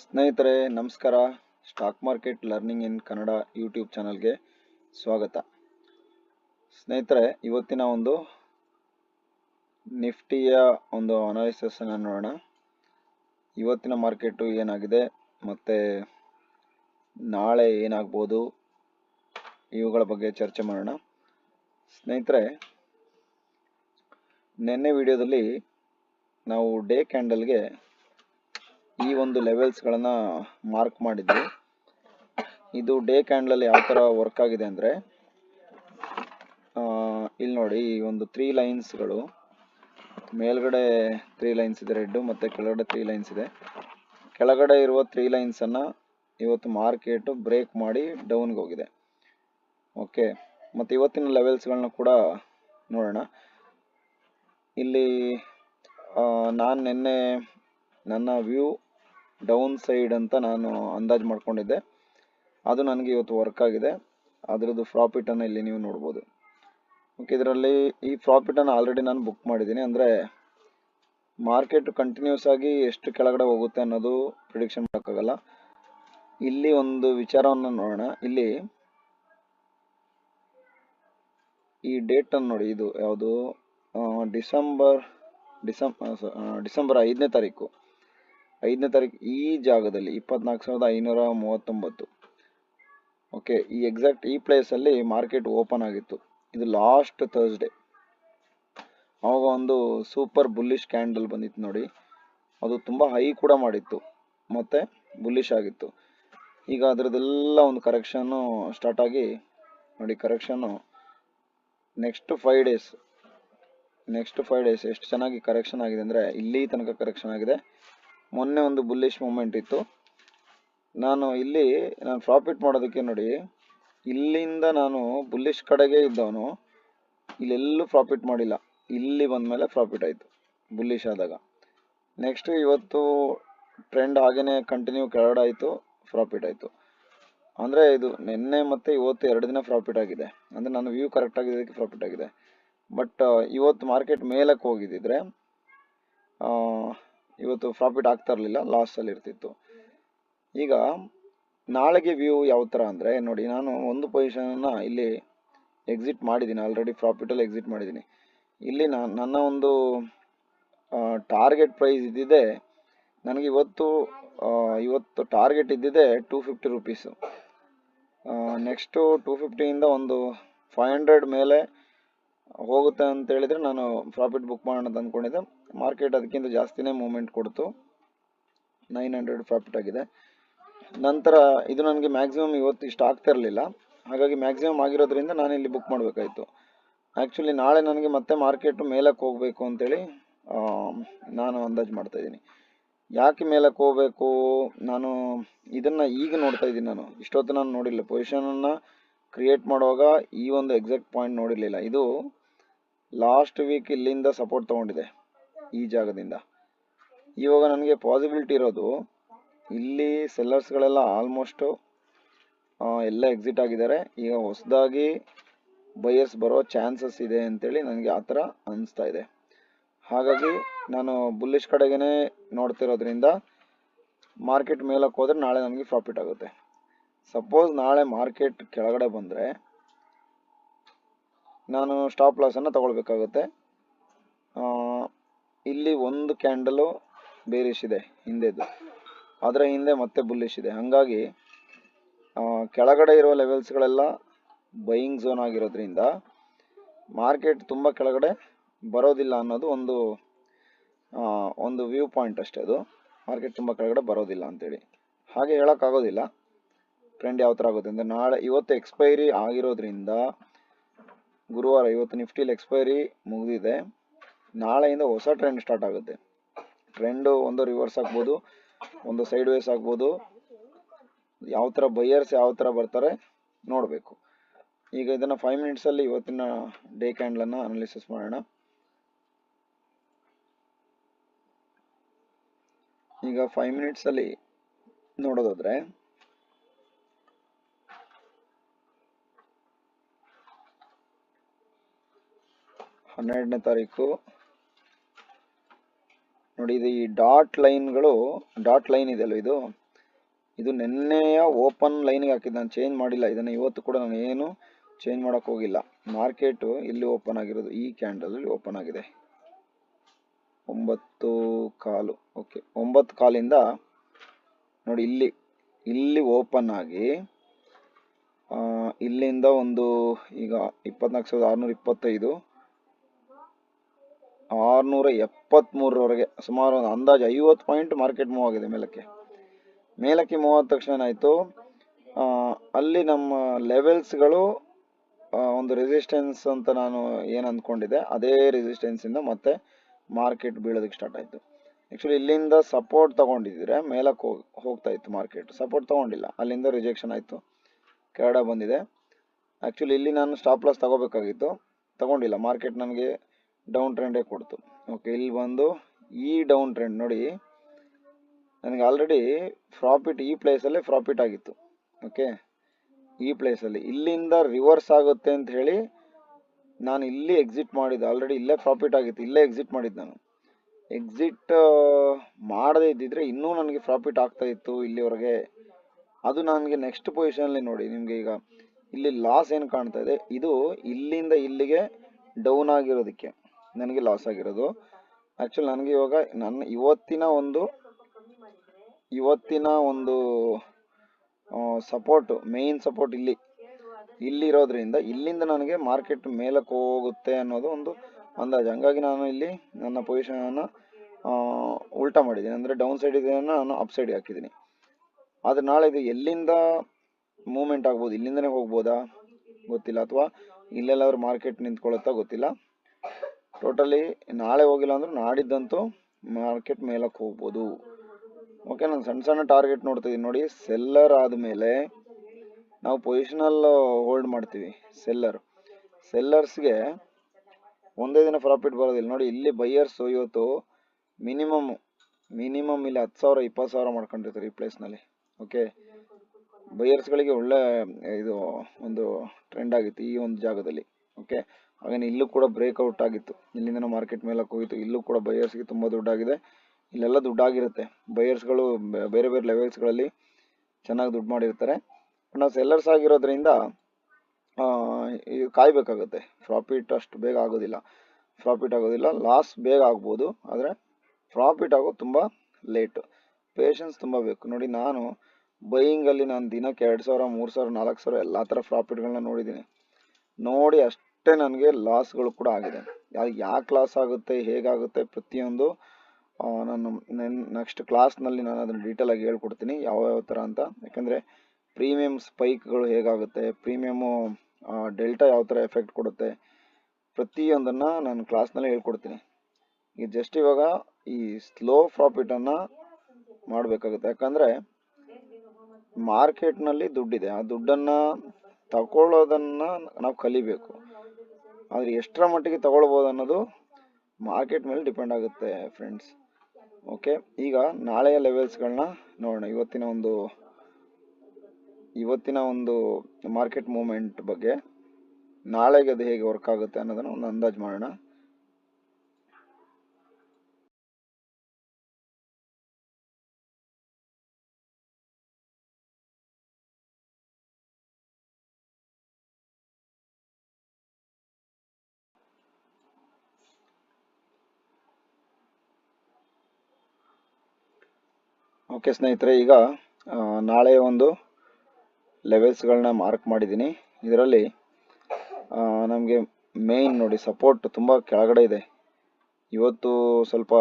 ಸ್ನೇಹಿತರೆ, ನಮಸ್ಕಾರ. Stock market learning in Kannada YouTube ಚಾನಲ್ಗೆ ಸ್ವಾಗತ. ಸ್ನೇಹಿತರೆ, ಇವತ್ತಿನ ಒಂದು ನಿಫ್ಟಿಯ ಒಂದು ಅನಾಲಿಸಿಸ್ ಅನ್ನು ನೋಡೋಣ. ಇವತ್ತಿನ ಮಾರ್ಕೆಟು ಏನಾಗಿದೆ, ಮತ್ತು ನಾಳೆ ಏನಾಗ್ಬೋದು, ಇವುಗಳ ಬಗ್ಗೆ ಚರ್ಚೆ ಮಾಡೋಣ. ಸ್ನೇಹಿತರೆ, ನಿನ್ನೆ ವಿಡಿಯೋದಲ್ಲಿ ನಾವು ಡೇ ಕ್ಯಾಂಡಲ್ಗೆ ಈ ಒಂದು ಲೆವೆಲ್ಸ್ಗಳನ್ನು ಮಾರ್ಕ್ ಮಾಡಿದ್ವಿ. ಇದು ಡೇ ಕ್ಯಾಂಡಲಲ್ಲಿ ಯಾವ ಥರ ವರ್ಕ್ ಆಗಿದೆ ಅಂದರೆ ಇಲ್ಲಿ ನೋಡಿ ಈ ಒಂದು ತ್ರೀ ಲೈನ್ಸ್ಗಳು ಮೇಲ್ಗಡೆ ತ್ರೀ ಲೈನ್ಸ್ ಇದೆ ರೆಡ್ಡು ಮತ್ತು ಕೆಳಗಡೆ ತ್ರೀ ಲೈನ್ಸ್ ಇದೆ. ಕೆಳಗಡೆ ಇರುವ ತ್ರೀ ಲೈನ್ಸನ್ನು ಇವತ್ತು ಮಾರ್ಕೆಟು ಬ್ರೇಕ್ ಮಾಡಿ ಡೌನ್ಗೆ ಹೋಗಿದೆ. ಓಕೆ ಮತ್ತು ಇವತ್ತಿನ ಲೆವೆಲ್ಸ್ಗಳನ್ನ ಕೂಡ ನೋಡೋಣ. ಇಲ್ಲಿ ನಾನು ನಿನ್ನೆ ನನ್ನ ವ್ಯೂ ಡೌನ್ ಸೈಡ್ ಅಂತ ನಾನು ಅಂದಾಜು ಮಾಡ್ಕೊಂಡಿದ್ದೆ. ಅದು ನನಗೆ ಇವತ್ತು ವರ್ಕ್ ಆಗಿದೆ. ಅದರದ್ದು ಪ್ರಾಫಿಟನ್ನು ಇಲ್ಲಿ ನೀವು ನೋಡ್ಬೋದು. ಓಕೆ ಇದರಲ್ಲಿ ಈ ಪ್ರಾಫಿಟನ್ನು ಆಲ್ರೆಡಿ ನಾನು ಬುಕ್ ಮಾಡಿದ್ದೀನಿ. ಅಂದರೆ ಮಾರ್ಕೆಟ್ ಕಂಟಿನ್ಯೂಸ್ ಆಗಿ ಎಷ್ಟು ಕೆಳಗಡೆ ಹೋಗುತ್ತೆ ಅನ್ನೋದು ಪ್ರಿಡಿಕ್ಷನ್ ಮಾಡೋಕ್ಕಾಗಲ್ಲ. ಇಲ್ಲಿ ಒಂದು ವಿಚಾರವನ್ನು ನೋಡೋಣ. ಇಲ್ಲಿ ಈ ಡೇಟನ್ನು ನೋಡಿ. ಇದು ಯಾವುದು? ಡಿಸೆಂಬರ್, ಡಿಸೆಂಬ್ ಡಿಸೆಂಬರ್ ಐದನೇ ತಾರೀಕು. ಐದನೇ ತಾರೀಕು ಈ ಜಾಗದಲ್ಲಿ ಇಪ್ಪತ್ನಾಲ್ಕು ಸಾವಿರದ ಐನೂರ ಮೂವತ್ತೊಂಬತ್ತು. ಓಕೆ ಈ ಎಕ್ಸಾಕ್ಟ್ ಈ ಪ್ಲೇಸಲ್ಲಿ ಮಾರ್ಕೆಟ್ ಓಪನ್ ಆಗಿತ್ತು. ಇದು ಲಾಸ್ಟ್ ಥರ್ಸ್ಡೇ ಆವಾಗ ಒಂದು ಸೂಪರ್ ಬುಲ್ಲಿಶ್ ಕ್ಯಾಂಡಲ್ ಬಂದಿತ್ತು ನೋಡಿ. ಅದು ತುಂಬ ಹೈ ಕೂಡ ಮಾಡಿತ್ತು. ಮತ್ತು ಬುಲ್ಲಿಶ್ ಆಗಿತ್ತು. ಈಗ ಅದರದ್ದೆಲ್ಲ ಒಂದು ಕರೆಕ್ಷನ್ನು ಸ್ಟಾರ್ಟ್ ಆಗಿ ನೋಡಿ correction next five days next five days ಎಷ್ಟು ಚೆನ್ನಾಗಿ ಕರೆಕ್ಷನ್ ಆಗಿದೆ ಅಂದರೆ ಇಲ್ಲಿ ತನಕ ಕರೆಕ್ಷನ್ ಆಗಿದೆ. ಮೊನ್ನೆ ಒಂದು ಬುಲ್ಲಿಶ್ ಮೂಮೆಂಟ್ ಇತ್ತು. ನಾನು ಇಲ್ಲಿ, ನಾನು ಪ್ರಾಫಿಟ್ ಮಾಡೋದಕ್ಕೆ ನೋಡಿ, ಇಲ್ಲಿಂದ ನಾನು ಬುಲ್ಲಿಶ್ ಕಡೆಗೆ ಇದ್ದವನು, ಇಲ್ಲೆಲ್ಲೂ ಪ್ರಾಫಿಟ್ ಮಾಡಿಲ್ಲ. ಇಲ್ಲಿ ಬಂದ ಮೇಲೆ ಪ್ರಾಫಿಟ್ ಆಯಿತು ಬುಲ್ಲಿಶ್ ಆದಾಗ. ನೆಕ್ಸ್ಟ್ ಇವತ್ತು ಟ್ರೆಂಡ್ ಹಾಗೇನೆ ಕಂಟಿನ್ಯೂ ಕೆಳಗಡೆ ಆಯಿತು ಪ್ರಾಫಿಟ್ ಆಯಿತು. ಅಂದರೆ ಇದು ನಿನ್ನೆ ಮತ್ತು ಇವತ್ತು ಎರಡು ದಿನ ಪ್ರಾಫಿಟ್ ಆಗಿದೆ. ಅಂದರೆ ನಾನು ವ್ಯೂ ಕರೆಕ್ಟ್ ಆಗಿದ್ದಕ್ಕೆ ಪ್ರಾಫಿಟ್ ಆಗಿದೆ. ಬಟ್ ಇವತ್ತು ಮಾರ್ಕೆಟ್ ಮೇಲಕ್ಕೆ ಹೋಗಿದ್ದಿದ್ರೆ ಇವತ್ತು ಪ್ರಾಫಿಟ್ ಆಗ್ತಾ ಇರಲಿಲ್ಲ ಲಾಸಲ್ಲಿ ಇರ್ತಿತ್ತು. ಈಗ ನಾಳೆಗೆ ವ್ಯೂ ಯಾವ ಥರ ಅಂದರೆ, ನೋಡಿ ನಾನು ಒಂದು ಪೊಸಿಷನನ್ನು ಇಲ್ಲಿ ಎಕ್ಸಿಟ್ ಮಾಡಿದ್ದೀನಿ ಆಲ್ರೆಡಿ ಪ್ರಾಫಿಟಲ್ಲಿ ಎಕ್ಸಿಟ್ ಮಾಡಿದ್ದೀನಿ. ಇಲ್ಲಿ ನಾನು ನನ್ನ ಒಂದು ಟಾರ್ಗೆಟ್ ಪ್ರೈಸ್ ಇದ್ದಿದೆ, ನನಗೆ ಇವತ್ತು ಇವತ್ತು target ಇದ್ದಿದೆ two fifty rupees next two ಫಿಫ್ಟಿಯಿಂದ ಒಂದು ಫೈವ್ ಹಂಡ್ರೆಡ್ ಮೇಲೆ ಹೋಗುತ್ತೆ ಅಂತ ಹೇಳಿದ್ರೆ ನಾನು ಪ್ರಾಫಿಟ್ ಬುಕ್ ಮಾಡೋಣ ಅಂತ ಅಂದ್ಕೊಂಡಿದ್ದೆ. ಮಾರ್ಕೆಟ್ ಅದಕ್ಕಿಂತ ಜಾಸ್ತಿನೇ ಮೂಮೆಂಟ್ ಕೊಡ್ತು. ನೈನ್ ಹಂಡ್ರೆಡ್ ಪ್ರಾಫಿಟ್ ಆಗಿದೆ. ನಂತರ ಇದು ನನಗೆ ಮ್ಯಾಕ್ಸಿಮಮ್ ಇವತ್ತು ಇಷ್ಟು ಆಗ್ತಾ ಇರಲಿಲ್ಲ. ಹಾಗಾಗಿ ಮ್ಯಾಕ್ಸಿಮಮ್ ಆಗಿರೋದ್ರಿಂದ ನಾನು ಇಲ್ಲಿ ಬುಕ್ ಮಾಡಬೇಕಾಯಿತು. ಆ್ಯಕ್ಚುಲಿ ನಾಳೆ ನನಗೆ ಮತ್ತೆ ಮಾರ್ಕೆಟು ಮೇಲಕ್ಕೆ ಹೋಗಬೇಕು ಅಂತೇಳಿ ನಾನು ಅಂದಾಜು ಮಾಡ್ತಾಯಿದ್ದೀನಿ ಯಾಕೆ ಮೇಲಕ್ಕೆ ಹೋಗಬೇಕು? ನಾನು ಇದನ್ನು ಈಗ ನೋಡ್ತಾ ಇದ್ದೀನಿ ನಾನು. ಇಷ್ಟೊತ್ತು ನಾನು ನೋಡಿಲ್ಲ. ಪೊಸಿಷನನ್ನು ಕ್ರಿಯೇಟ್ ಮಾಡುವಾಗ ಈ ಒಂದು ಎಕ್ಸಾಕ್ಟ್ ಪಾಯಿಂಟ್ ನೋಡಿರಲಿಲ್ಲ. ಇದು ಲಾಸ್ಟ್ ವೀಕ್ ಇಲ್ಲಿಂದ ಸಪೋರ್ಟ್ ತೊಗೊಂಡಿದೆ, ಈ ಜಾಗದಿಂದ. ಇವಾಗ ನನಗೆ ಪಾಸಿಬಿಲಿಟಿ ಇರೋದು, ಇಲ್ಲಿ ಸೆಲ್ಲರ್ಸ್ಗಳೆಲ್ಲ ಆಲ್ಮೋಸ್ಟು ಎಲ್ಲ ಎಕ್ಸಿಟ್ ಆಗಿದ್ದಾರೆ. ಈಗ ಹೊಸದಾಗಿ ಬಯರ್ಸ್ ಬರೋ ಚಾನ್ಸಸ್ ಇದೆ ಅಂತೇಳಿ ನನಗೆ ಆ ಥರ ಅನಿಸ್ತಾ ಇದೆ. ಹಾಗಾಗಿ ನಾನು ಬುಲ್ಲಿಶ್ ಕಡೆಗೇ ನೋಡ್ತಿರೋದ್ರಿಂದ ಮಾರ್ಕೆಟ್ ಮೇಲಕ್ಕೆ ಹೋದರೆ ನಾಳೆ ನನಗೆ ಪ್ರಾಫಿಟ್ ಆಗುತ್ತೆ. ಸಪೋಸ್ ನಾಳೆ ಮಾರ್ಕೆಟ್ ಕೆಳಗಡೆ ಬಂದರೆ ನಾನು ಸ್ಟಾಪ್ ಲಾಸನ್ನು ತಗೊಳ್ಬೇಕಾಗುತ್ತೆ. ಇಲ್ಲಿ ಒಂದು ಕ್ಯಾಂಡಲು ಬೇರಿಶ್ ಇದೆ ಹಿಂದೆದು. ಅದರ ಹಿಂದೆ ಮತ್ತೆ ಬುಲ್ಲಿಶ್ ಇದೆ. ಹಾಗಾಗಿ ಕೆಳಗಡೆ ಇರೋ ಲೆವೆಲ್ಸ್ಗಳೆಲ್ಲ ಬೈಯಿಂಗ್ ಝೋನ್ ಆಗಿರೋದ್ರಿಂದ ಮಾರ್ಕೆಟ್ ತುಂಬ ಕೆಳಗಡೆ ಬರೋದಿಲ್ಲ ಅನ್ನೋದು ಒಂದು ಒಂದು ವ್ಯೂ ಪಾಯಿಂಟ್ ಅಷ್ಟೇ ಅದು. ಮಾರ್ಕೆಟ್ ತುಂಬ ಕೆಳಗಡೆ ಬರೋದಿಲ್ಲ ಅಂತೇಳಿ. ಹಾಗೆ ಹೇಳೋಕ್ಕಾಗೋದಿಲ್ಲ. ಟ್ರೆಂಡ್ ಯಾವ ಥರ ಆಗುತ್ತೆ ಅಂದರೆ ನಾಳೆ ಇವತ್ತು ಎಕ್ಸ್ಪೈರಿ ಆಗಿರೋದ್ರಿಂದ ಗುರುವಾರ ಇವತ್ತು ನಿಫ್ಟಿಲಿ ಎಕ್ಸ್ಪೈರಿ ಮುಗಿದಿದೆ. ನಾಳೆಯಿಂದ ಹೊಸ ಟ್ರೆಂಡ್ ಸ್ಟಾರ್ಟ್ ಆಗುತ್ತೆ. ಟ್ರೆಂಡು ಒಂದು ರಿವರ್ಸ್ ಆಗ್ಬೋದು, ಒಂದು ಸೈಡ್ ವೇಸ್ ಆಗ್ಬೋದು. ಯಾವ ಥರ ಬೈಯರ್ಸ್ ಯಾವ ಥರ ಬರ್ತಾರೆ ನೋಡಬೇಕು. ಈಗ ಇದನ್ನು ಫೈವ್ ಮಿನಿಟ್ಸಲ್ಲಿ ಇವತ್ತಿನ ಡೇ ಕ್ಯಾಂಡಲನ್ನು ಅನಾಲಿಸಿಸ್ ಮಾಡೋಣ. ಈಗ ಫೈವ್ ಮಿನಿಟ್ಸಲ್ಲಿ ನೋಡೋದಾದ್ರೆ ಹನ್ನೆರಡನೇ ತಾರೀಕು. ನೋಡಿ, ಇದು ಈ ಡಾಟ್ ಲೈನ್ಗಳು, ಡಾಟ್ ಲೈನ್ ಇದೆಯಲ್ಲ ಇದು? ಇದು ನಿನ್ನೆಯ ಓಪನ್ ಲೈನ್ಗೆ ಹಾಕಿದ್ದು. ನಾನು ಚೇಂಜ್ ಮಾಡಿಲ್ಲ. ಇದನ್ನು ಇವತ್ತು ಕೂಡ ನಾನು ಏನು ಚೇಂಜ್ ಮಾಡೋಕೆ ಹೋಗಿಲ್ಲ. ಮಾರ್ಕೆಟು ಇಲ್ಲಿ ಓಪನ್ ಆಗಿರೋದು. ಈ ಕ್ಯಾಂಡಲ್ ಓಪನ್ ಆಗಿದೆ. ಒಂಬತ್ತು ಕಾಲು. ಓಕೆ. ಒಂಬತ್ತು ಕಾಲಿಂದ ನೋಡಿ, ಇಲ್ಲಿ ಇಲ್ಲಿ ಓಪನ್ ಆಗಿ ಇಲ್ಲಿಂದ ಒಂದು ಈಗ ಇಪ್ಪತ್ನಾಲ್ಕು ಸಾವಿರದ ಆರುನೂರ ಇಪ್ಪತ್ತೈದು ಆರುನೂರ ಎಪ್ಪತ್ತ್ಮೂರರವರೆಗೆ ಸುಮಾರು ಒಂದು ಅಂದಾಜು ಐವತ್ತು ಪಾಯಿಂಟ್ ಮಾರ್ಕೆಟ್ ಮೂವ್ ಆಗಿದೆ ಮೇಲಕ್ಕೆ. ಮೇಲಕ್ಕೆ ಮೂವ್ ಆದ ತಕ್ಷಣ ಏನಾಯಿತು? ಅಲ್ಲಿ ನಮ್ಮ ಲೆವೆಲ್ಸ್ಗಳು ಒಂದು ರೆಸಿಸ್ಟೆನ್ಸ್ ಅಂತ ನಾನು ಏನು ಅಂದ್ಕೊಂಡಿದ್ದೆ, ಅದೇ ರೆಸಿಸ್ಟೆನ್ಸಿಂದ ಮತ್ತೆ ಮಾರ್ಕೆಟ್ ಬೀಳೋದಕ್ಕೆ ಸ್ಟಾರ್ಟ್ ಆಯಿತು. ಆ್ಯಕ್ಚುಲಿ ಇಲ್ಲಿಂದ ಸಪೋರ್ಟ್ ತೊಗೊಂಡಿದ್ದರೆ ಮೇಲಕ್ಕೆ ಹೋಗಿ, ಹೋಗ್ತಾ ಇತ್ತು ಮಾರ್ಕೆಟ್ ಸಪೋರ್ಟ್ ತೊಗೊಂಡಿಲ್ಲ. ಅಲ್ಲಿಂದ ರಿಜೆಕ್ಷನ್ ಆಯಿತು. ಕೆರಡ ಬಂದಿದೆ. ಆ್ಯಕ್ಚುಲಿ ಇಲ್ಲಿ ನಾನು ಸ್ಟಾಪ್ ಲಾಸ್ ತಗೋಬೇಕಾಗಿತ್ತು. ತಗೊಂಡಿಲ್ಲ. ಮಾರ್ಕೆಟ್ ನನಗೆ ಡೌನ್ ಟ್ರೆಂಡೇ ಕೊಡ್ತು. ಓಕೆ ಇಲ್ಲಿ ಬಂದು ಈ ಡೌನ್ ಟ್ರೆಂಡ್ ನೋಡಿ, ನನಗೆ ಆಲ್ರೆಡಿ ಪ್ರಾಫಿಟ್ ಈ ಪ್ಲೇಸಲ್ಲೇ ಪ್ರಾಫಿಟ್ ಆಗಿತ್ತು. ಓಕೆ ಈ ಪ್ಲೇಸಲ್ಲಿ ಇಲ್ಲಿಂದ ರಿವರ್ಸ್ ಆಗುತ್ತೆ ಅಂತ ಹೇಳಿ ನಾನು ಇಲ್ಲಿ ಎಕ್ಸಿಟ್ ಮಾಡಿದ್ದೆ ಆಲ್ರೆಡಿ ಇಲ್ಲೇ ಪ್ರಾಫಿಟ್ ಆಗಿತ್ತು. ಇಲ್ಲೇ ಎಕ್ಸಿಟ್ ಮಾಡಿದ್ದು ನಾನು. ಎಕ್ಸಿಟ್ ಮಾಡದೇ ಇದ್ದಿದ್ರೆ ಇನ್ನೂ ನನಗೆ ಪ್ರಾಫಿಟ್ ಆಗ್ತಾ ಇತ್ತು ಇಲ್ಲಿವರೆಗೆ. ಅದು ನನಗೆ ನೆಕ್ಸ್ಟ್ ಪೊಸಿಷನಲ್ಲಿ ನೋಡಿ, ನಿಮಗೆ ಈಗ ಇಲ್ಲಿ ಲಾಸ್ ಏನು ಕಾಣ್ತಾ ಇದೆ? ಇದು ಇಲ್ಲಿಂದ ಇಲ್ಲಿಗೆ ಡೌನ್ ಆಗಿರೋದಕ್ಕೆ. ನನಗೆ ಲಾಸ್ ಆಗಿರೋದು. ಆ್ಯಕ್ಚುಲಿ ನನಗೆ ಇವಾಗ ನನ್ನ ಇವತ್ತಿನ ಒಂದು ಇವತ್ತಿನ ಒಂದು ಸಪೋರ್ಟು ಮೇಯ್ನ್ ಸಪೋರ್ಟ್ ಇಲ್ಲಿ, ಇಲ್ಲಿರೋದ್ರಿಂದ ಇಲ್ಲಿಂದ ನನಗೆ ಮಾರ್ಕೆಟ್ ಮೇಲಕ್ಕೆ ಹೋಗುತ್ತೆ ಅನ್ನೋದು ಒಂದು ಅಂದಾಜು. ಹಂಗಾಗಿ ನಾನು ಇಲ್ಲಿ ನನ್ನ ಪೊಸಿಷನನ್ನು ಉಲ್ಟಾ ಮಾಡಿದ್ದೀನಿ. ಅಂದರೆ ಡೌನ್ ಸೈಡ್ ಇದನ್ನು ನಾನು ಅಪ್ ಸೈಡ್ಗೆ ಹಾಕಿದ್ದೀನಿ. ಆದರೆ ನಾಳೆ ಇದು ಎಲ್ಲಿಂದ ಮೂಮೆಂಟ್ ಆಗ್ಬೋದು? ಇಲ್ಲಿಂದನೇ ಹೋಗ್ಬೋದಾ? ಗೊತ್ತಿಲ್ಲ. ಅಥವಾ ಇಲ್ಲೆಲ್ಲಾದ್ರೂ ಮಾರ್ಕೆಟ್ ನಿಂತ್ಕೊಳ್ಳುತ್ತಾ ಗೊತ್ತಿಲ್ಲ. ಟೋಟಲಿ ನಾಳೆ ಹೋಗಿಲ್ಲ ಅಂದರೂ ನಾಡಿದ್ದಂತೂ ಮಾರ್ಕೆಟ್ ಮೇಲಕ್ಕೆ ಹೋಗ್ಬೋದು. ಓಕೆ ನಾನು ಸಣ್ಣ ಸಣ್ಣ ಟಾರ್ಗೆಟ್ ನೋಡ್ತಿದ್ದೀನಿ ನೋಡಿ ಸೆಲ್ಲರ್ ಆದಮೇಲೆ ನಾವು ಪೊಸಿಷನಲ್ ಹೋಲ್ಡ್ ಮಾಡ್ತೀವಿ ಸೆಲ್ಲರ್ ಸೆಲ್ಲರ್ಸ್ಗೆ ಒಂದೇ ದಿನ ಪ್ರಾಫಿಟ್ ಬರೋದಿಲ್ಲ. ನೋಡಿ, ಇಲ್ಲಿ ಬೈಯರ್ಸ್ ಇವತ್ತು ಮಿನಿಮಮ್ ಮಿನಿಮಮ್ ಇಲ್ಲಿ ಹತ್ತು ಸಾವಿರ, ಇಪ್ಪತ್ತು ಸಾವಿರ ಮಾಡ್ಕೊಂಡಿರ್ತಾರೆ ಈ ಪ್ಲೇಸ್ನಲ್ಲಿ ಓಕೆ ಬೈಯರ್ಸ್ಗಳಿಗೆ ಒಳ್ಳೆ, ಇದು ಒಂದು ಟ್ರೆಂಡ್ ಆಗಿತ್ತು ಈ ಒಂದು ಜಾಗದಲ್ಲಿ. ಓಕೆ ಹಾಗೇನೆ ಇಲ್ಲೂ ಕೂಡ ಬ್ರೇಕ್ಔಟ್ ಆಗಿತ್ತು. ಇಲ್ಲಿಂದ ಮಾರ್ಕೆಟ್ ಮೇಲೆ ಹೋಗಿತ್ತು. ಇಲ್ಲೂ ಕೂಡ ಬೈಯರ್ಸ್ಗೆ ತುಂಬ ದುಡ್ಡಾಗಿದೆ. ಇಲ್ಲೆಲ್ಲ ದುಡ್ಡಾಗಿರುತ್ತೆ. ಬೈಯರ್ಸ್ಗಳು ಬೇರೆ ಬೇರೆ ಲೆವೆಲ್ಸ್ಗಳಲ್ಲಿ ಚೆನ್ನಾಗಿ ದುಡ್ಡು ಮಾಡಿರ್ತಾರೆ. ನಾವು ಸೆಲ್ಲರ್ಸ್ ಆಗಿರೋದ್ರಿಂದ ಕಾಯಬೇಕಾಗುತ್ತೆ. ಪ್ರಾಫಿಟ್ ಅಷ್ಟು ಬೇಗ ಆಗೋದಿಲ್ಲ. ಪ್ರಾಫಿಟ್ ಆಗೋದಿಲ್ಲ. ಲಾಸ್ ಬೇಗ ಆಗ್ಬೋದು. ಆದರೆ ಪ್ರಾಫಿಟ್ ಆಗೋದು ತುಂಬ ಲೇಟು ಪೇಷನ್ಸ್ ತುಂಬ ಬೇಕು. ನೋಡಿ, ನಾನು ಬೈಯಿಂಗಲ್ಲಿ ನಾನು ದಿನಕ್ಕೆ ಎರಡು ಸಾವಿರ, ಮೂರು ಸಾವಿರ, ನಾಲ್ಕು ಸಾವಿರ ಎಲ್ಲ ಥರ ಪ್ರಾಫಿಟ್ಗಳನ್ನ ನೋಡಿದ್ದೀನಿ. ನೋಡಿ ಅಷ್ಟೇ ನನಗೆ ಲಾಸ್ಗಳು ಕೂಡ ಆಗಿದೆ. ಯಾಕೆ ಲಾಸ್ ಆಗುತ್ತೆ, ಹೇಗಾಗುತ್ತೆ ಪ್ರತಿಯೊಂದು ನಾನು ನೆಕ್ಸ್ಟ್ ಕ್ಲಾಸ್ನಲ್ಲಿ ನಾನು ಅದನ್ನು ಡೀಟೇಲಾಗಿ ಹೇಳ್ಕೊಡ್ತೀನಿ ಯಾವ ಯಾವ ಥರ ಅಂತ. ಯಾಕಂದರೆ ಪ್ರೀಮಿಯಮ್ ಸ್ಪೈಕ್ಗಳು ಹೇಗಾಗುತ್ತೆ ಪ್ರೀಮಿಯಮು ಡೆಲ್ಟಾ ಯಾವ ಥರ ಎಫೆಕ್ಟ್ ಕೊಡುತ್ತೆ, ಪ್ರತಿಯೊಂದನ್ನು ನಾನು ಕ್ಲಾಸ್ನಲ್ಲಿ ಹೇಳ್ಕೊಡ್ತೀನಿ. ಈಗ ಜಸ್ಟ್ ಇವಾಗ ಈ ಸ್ಲೋ ಪ್ರಾಫಿಟನ್ನು ಮಾಡಬೇಕಾಗುತ್ತೆ. ಯಾಕಂದರೆ ಮಾರ್ಕೆಟ್ನಲ್ಲಿ ದುಡ್ಡಿದೆ. ಆ ದುಡ್ಡನ್ನು ತಗೊಳ್ಳೋದನ್ನು ನಾವು ಕಲಿಬೇಕು. ಆದರೆ ಎಷ್ಟರ ಮಟ್ಟಿಗೆ ತಗೊಳ್ಬೋದು ಅನ್ನೋದು ಮಾರ್ಕೆಟ್ ಮೇಲೆ ಡಿಪೆಂಡ್ ಆಗುತ್ತೆ ಫ್ರೆಂಡ್ಸ್ ಓಕೆ ಈಗ ನಾಳೆಯ ಲೆವೆಲ್ಸ್ಗಳನ್ನ ನೋಡೋಣ. ಇವತ್ತಿನ ಒಂದು ಇವತ್ತಿನ ಒಂದು ಮಾರ್ಕೆಟ್ ಮೂಮೆಂಟ್ ಬಗ್ಗೆ ನಾಳೆಗೆ ಅದು ಹೇಗೆ ವರ್ಕ್ ಆಗುತ್ತೆ ಅನ್ನೋದನ್ನು ಒಂದು ಅಂದಾಜು ಮಾಡೋಣ. ಓಕೆ ಸ್ನೇಹಿತರೆ, ಈಗ ನಾಳೆ ಒಂದು ಲೆವೆಲ್ಸ್ಗಳನ್ನ ಮಾರ್ಕ್ ಮಾಡಿದ್ದೀನಿ. ಇದರಲ್ಲಿ ನಮಗೆ ಮೇಯ್ನ್ ನೋಡಿ ಸಪೋರ್ಟ್ ತುಂಬ ಕೆಳಗಡೆ ಇದೆ. ಇವತ್ತು ಸ್ವಲ್ಪ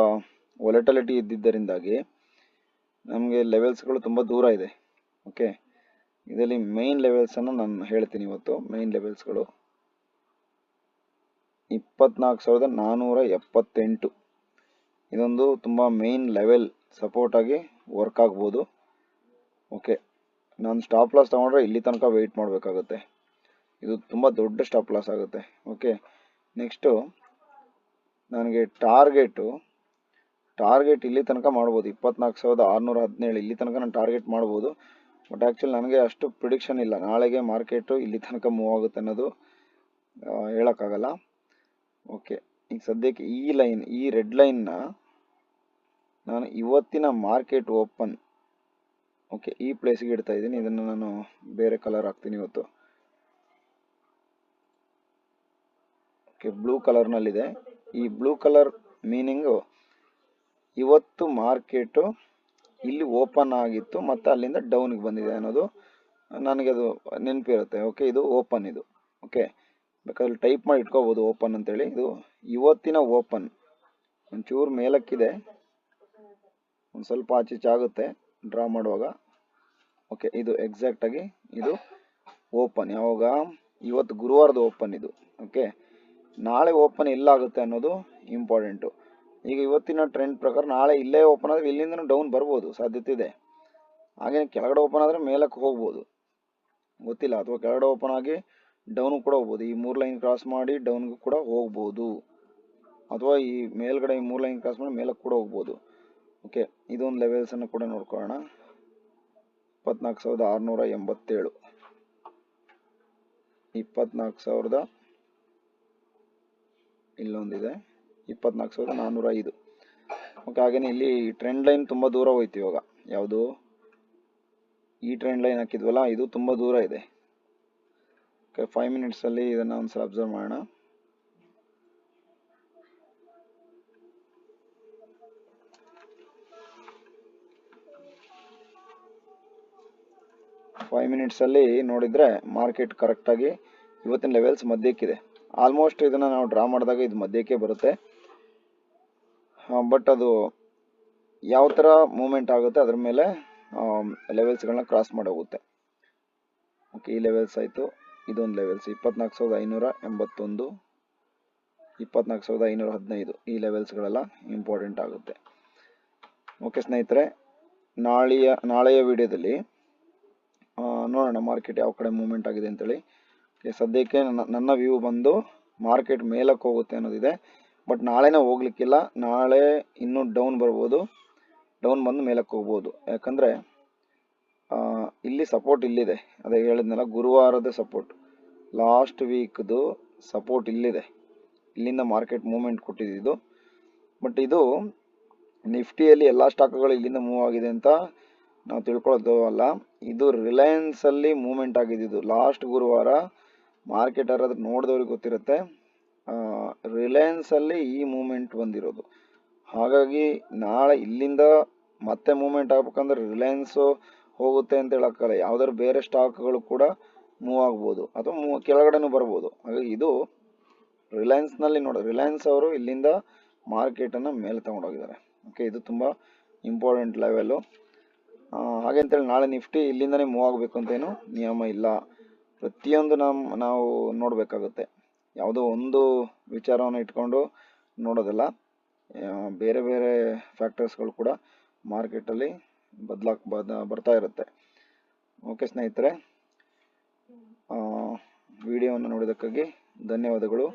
ಒಲೆಟಲಿಟಿ ಇದ್ದಿದ್ದರಿಂದಾಗಿ ನಮಗೆ ಲೆವೆಲ್ಸ್ಗಳು ತುಂಬ ದೂರ ಇದೆ. ಓಕೆ? ಇದರಲ್ಲಿ ಮೇಯ್ನ್ ಲೆವೆಲ್ಸನ್ನು ನಾನು ಹೇಳ್ತೀನಿ ಇವತ್ತು. ಮೇಯ್ನ್ ಲೆವೆಲ್ಸ್ಗಳು ಇಪ್ಪತ್ನಾಲ್ಕು ಸಾವಿರದ ನಾನ್ನೂರ ಎಪ್ಪತ್ತೆಂಟು. ಇದೊಂದು ತುಂಬ ಮೇಯ್ನ್ ಲೆವೆಲ್ ಸಪೋರ್ಟ್ ಆಗಿ ವರ್ಕ್ ಆಗ್ಬೋದು. ಓಕೆ ನಾನು ಸ್ಟಾಪ್ ಲಾಸ್ ತೊಗೊಂಡ್ರೆ ಇಲ್ಲಿ ತನಕ ವೆಯ್ಟ್ ಮಾಡಬೇಕಾಗುತ್ತೆ. ಇದು ತುಂಬ ದೊಡ್ಡ ಸ್ಟಾಪ್ ಲಾಸ್ ಆಗುತ್ತೆ. ಓಕೆ ನೆಕ್ಸ್ಟು ನನಗೆ ಟಾರ್ಗೆಟು ಟಾರ್ಗೆಟ್ ಇಲ್ಲಿ ತನಕ ಮಾಡ್ಬೋದು. ಇಪ್ಪತ್ನಾಲ್ಕು ಸಾವಿರದ ಆರುನೂರ ಹದಿನೇಳು ಇಲ್ಲಿ ತನಕ ನಾನು ಟಾರ್ಗೆಟ್ ಮಾಡ್ಬೋದು. ಬಟ್ ಆ್ಯಕ್ಚುಲಿ ನನಗೆ ಅಷ್ಟು ಪ್ರಿಡಿಕ್ಷನ್ ಇಲ್ಲ. ನಾಳೆಗೆ ಮಾರ್ಕೆಟು ಇಲ್ಲಿ ತನಕ ಮೂವ್ ಆಗುತ್ತೆ ಅನ್ನೋದು ಹೇಳೋಕ್ಕಾಗಲ್ಲ. ಓಕೆ ಈಗ ಸದ್ಯಕ್ಕೆ ಈ ಲೈನ್ ಈ ರೆಡ್ ಲೈನ್ನ ನಾನು ಇವತ್ತಿನ ಮಾರ್ಕೆಟ್ ಓಪನ್, ಓಕೆ, ಈ ಪ್ಲೇಸ್ಗೆ ಇಡ್ತಾ ಇದ್ದೀನಿ. ಇದನ್ನು ನಾನು ಬೇರೆ ಕಲರ್ ಹಾಕ್ತೀನಿ ಇವತ್ತು. ಓಕೆ ಬ್ಲೂ ಕಲರ್ನಲ್ಲಿದೆ ಈ ಬ್ಲೂ ಕಲರ್ ಮೀನಿಂಗು ಇವತ್ತು ಮಾರ್ಕೆಟು ಇಲ್ಲಿ ಓಪನ್ ಆಗಿತ್ತು, ಮತ್ತು ಅಲ್ಲಿಂದ ಡೌನ್ಗೆ ಬಂದಿದೆ ಅನ್ನೋದು ನನಗೆ ಅದು ನೆನಪಿರುತ್ತೆ. ಓಕೆ, ಇದು ಓಪನ್ ಇದು. ಓಕೆ, ಬೇಕಾದ್ರೆ ಟೈಪ್ ಮಾಡಿ ಇಟ್ಕೋಬೋದು ಓಪನ್ ಅಂತೇಳಿ. ಇದು ಇವತ್ತಿನ ಓಪನ್. ಒಂಚೂರು ಮೇಲಕ್ಕಿದೆ. ಒಂದು ಸ್ವಲ್ಪ ಆಚೆ ಈಚೆ ಆಗುತ್ತೆ ಡ್ರಾ ಮಾಡುವಾಗ. ಓಕೆ ಇದು ಎಕ್ಸಾಕ್ಟಾಗಿ ಇದು ಓಪನ್ ಯಾವಾಗ? ಇವತ್ತು ಗುರುವಾರದ ಓಪನ್ ಇದು. ಓಕೆ ನಾಳೆ ಓಪನ್ ಎಲ್ಲಾಗುತ್ತೆ ಅನ್ನೋದು ಇಂಪಾರ್ಟೆಂಟು ಈಗ ಇವತ್ತಿನ ಟ್ರೆಂಡ್ ಪ್ರಕಾರ ನಾಳೆ ಇಲ್ಲೇ ಓಪನ್ ಆದರೆ ಇಲ್ಲಿಂದ ಡೌನ್ ಬರ್ಬೋದು, ಸಾಧ್ಯತೆ ಇದೆ. ಹಾಗೆ ಕೆಳಗಡೆ ಓಪನ್ ಆದರೆ ಮೇಲಕ್ಕೆ ಹೋಗ್ಬೋದು. ಗೊತ್ತಿಲ್ಲ, ಅಥವಾ ಕೆಳಗಡೆ ಓಪನ್ ಆಗಿ ಡೌನ್ ಕೂಡ ಹೋಗ್ಬೋದು. ಈ ಮೂರು ಲೈನ್ ಕ್ರಾಸ್ ಮಾಡಿ ಡೌನ್ಗೂ ಕೂಡ ಹೋಗ್ಬೋದು. ಅಥವಾ ಈ ಮೇಲ್ಗಡೆ ಈ ಮೂರು ಲೈನ್ ಕ್ರಾಸ್ ಮಾಡಿ ಮೇಲಕ್ಕೆ ಕೂಡ ಹೋಗ್ಬೋದು. ಓಕೆ ಇದೊಂದು ಲೆವೆಲ್ಸನ್ನು ಕೂಡ ನೋಡ್ಕೊಳ್ಳೋಣ. ಇಪ್ಪತ್ನಾಲ್ಕು ಸಾವಿರದ ಆರುನೂರ ಎಂಬತ್ತೇಳು. ಇಪ್ಪತ್ನಾಲ್ಕು ಸಾವಿರದ ಇಲ್ಲೊಂದಿದೆ. ಇಪ್ಪತ್ನಾಲ್ಕು ಸಾವಿರದ ನಾನ್ನೂರ ಐದು ಓಕೆ ಹಾಗೇನೆ ಇಲ್ಲಿ ಟ್ರೆಂಡ್ ಲೈನ್ ತುಂಬ ದೂರ ಹೋಯ್ತು ಇವಾಗ. ಯಾವುದು? ಈ ಟ್ರೆಂಡ್ ಲೈನ್ ಹಾಕಿದ್ವಲ್ಲ, ಇದು ತುಂಬ ದೂರ ಇದೆ. ಓಕೆ ಫೈವ್ ಮಿನಿಟ್ಸಲ್ಲಿ ಇದನ್ನು ಒಂದ್ಸಲ ಅಬ್ಸರ್ವ್ ಮಾಡೋಣ. ಫೈವ್ ಮಿನಿಟ್ಸಲ್ಲಿ ನೋಡಿದರೆ ಮಾರ್ಕೆಟ್ ಕರೆಕ್ಟಾಗಿ ಇವತ್ತಿನ ಲೆವೆಲ್ಸ್ ಮಧ್ಯಕ್ಕಿದೆ. ಆಲ್ಮೋಸ್ಟ್ ಇದನ್ನು ನಾವು ಡ್ರಾ ಮಾಡಿದಾಗ ಇದು ಮಧ್ಯಕ್ಕೆ ಬರುತ್ತೆ. ಬಟ್ ಅದು ಯಾವ ಥರ ಮೂಮೆಂಟ್ ಆಗುತ್ತೆ ಅದ್ರ ಮೇಲೆ ಲೆವೆಲ್ಸ್ಗಳನ್ನ ಕ್ರಾಸ್ ಮಾಡೋಗುತ್ತೆ ಓಕೆ ಈ ಲೆವೆಲ್ಸ್ ಆಯಿತು. ಇದೊಂದು ಲೆವೆಲ್ಸ್ ಇಪ್ಪತ್ನಾಲ್ಕು ಸಾವಿರದ ಐನೂರ ಎಂಬತ್ತೊಂದು, ಇಪ್ಪತ್ನಾಲ್ಕು ಸಾವಿರದ ಐನೂರ ಹದಿನೈದು ಈ ಲೆವೆಲ್ಸ್ಗಳೆಲ್ಲ ಇಂಪಾರ್ಟೆಂಟ್ ಆಗುತ್ತೆ. ಓಕೆ ಸ್ನೇಹಿತರೆ, ನಾಳೆಯ ನಾಳೆಯ ವಿಡಿಯೋದಲ್ಲಿ ನೋಡೋಣ ಮಾರ್ಕೆಟ್ ಯಾವ ಕಡೆ ಮೂಮೆಂಟ್ ಆಗಿದೆ ಅಂತೇಳಿ. ಸದ್ಯಕ್ಕೆ ನನ್ನ ನನ್ನ ವ್ಯೂ ಬಂದು ಮಾರ್ಕೆಟ್ ಮೇಲಕ್ಕೆ ಹೋಗುತ್ತೆ ಅನ್ನೋದಿದೆ. ಬಟ್ ನಾಳೆನೇ ಹೋಗ್ಲಿಕ್ಕಿಲ್ಲ. ನಾಳೆ ಇನ್ನೂ ಡೌನ್ ಬರ್ಬೋದು. ಡೌನ್ ಬಂದು ಮೇಲಕ್ಕೆ ಹೋಗ್ಬೋದು. ಯಾಕಂದರೆ ಇಲ್ಲಿ ಸಪೋರ್ಟ್ ಇಲ್ಲಿದೆ. ಅದೇ ಹೇಳಿದ್ನಲ್ಲ, ಗುರುವಾರದ ಸಪೋರ್ಟ್ ಲಾಸ್ಟ್ ವೀಕ್ದು ಸಪೋರ್ಟ್ ಇಲ್ಲಿದೆ. ಇಲ್ಲಿಂದ ಮಾರ್ಕೆಟ್ ಮೂಮೆಂಟ್ ಕೊಟ್ಟಿದ್ದು ಬಟ್ ಇದು ನಿಫ್ಟಿಯಲ್ಲಿ ಎಲ್ಲ ಸ್ಟಾಕ್ಗಳು ಇಲ್ಲಿಂದ ಮೂವ್ ಆಗಿದೆ ಅಂತ ನಾವು ತಿಳ್ಕೊಳ್ಳೋದು ಅಲ್ಲ. ಇದು ರಿಲಯನ್ಸ್ ರಿಲಯನ್ಸಲ್ಲಿ ಮೂಮೆಂಟ್ ಆಗಿದ್ದು ಲಾಸ್ಟ್ ಗುರುವಾರ ಮಾರ್ಕೆಟ್ ಯಾರಾದ್ರೂ ನೋಡಿದವ್ರಿಗೆ ಗೊತ್ತಿರುತ್ತೆ. ರಿಲಯನ್ಸಲ್ಲಿ ಈ ಮೂಮೆಂಟ್ ಬಂದಿರೋದು. ಹಾಗಾಗಿ ನಾಳೆ ಇಲ್ಲಿಂದ ಮತ್ತೆ ಮೂಮೆಂಟ್ ಆಗ್ಬೇಕಂದ್ರೆ ರಿಲಯನ್ಸು ಹೋಗುತ್ತೆ ಅಂತ ಹೇಳೋಕ್ಕಲ್ಲ ಯಾವ್ದಾದ್ರು ಬೇರೆ ಸ್ಟಾಕ್ಗಳು ಕೂಡ ಮೂವ್ ಆಗ್ಬೋದು. ಅಥವಾ ಮೂ, ಕೆಳಗಡೆನೂ ಬರ್ಬೋದು. ಹಾಗಾಗಿ ಇದು ರಿಲಯನ್ಸ್ನಲ್ಲಿ ನೋಡಿ ರಿಲಯನ್ಸ್ ಅವರು ಇಲ್ಲಿಂದ ಮಾರ್ಕೆಟನ್ನು ಮೇಲೆ ತಗೊಂಡೋಗಿದ್ದಾರೆ. ಓಕೆ ಇದು ತುಂಬ ಇಂಪಾರ್ಟೆಂಟ್ ಲೆವೆಲು ಹಾಗೆ ಅಂತೇಳಿ ನಾಳೆ ನಿಫ್ಟಿ ಇಲ್ಲಿಂದನೇ ಮೂವ್ ಆಗಬೇಕು ಅಂತೇನು ನಿಯಮ ಇಲ್ಲ. ಪ್ರತಿಯೊಂದು ನಮ್ಮ ನಾವು ನೋಡಬೇಕಾಗುತ್ತೆ. ಯಾವುದೋ ಒಂದು ವಿಚಾರವನ್ನು ಇಟ್ಕೊಂಡು ನೋಡೋದಲ್ಲ. ಬೇರೆ ಬೇರೆ ಫ್ಯಾಕ್ಟರ್ಸ್ಗಳು ಕೂಡ ಮಾರ್ಕೆಟಲ್ಲಿ ಬದಲಾಕ್ ಬದ, ಬರ್ತಾ ಇರುತ್ತೆ. ಓಕೆ ಸ್ನೇಹಿತರೆ ವಿಡಿಯೋವನ್ನು ನೋಡಿದ್ದಕ್ಕಾಗಿ ಧನ್ಯವಾದಗಳು.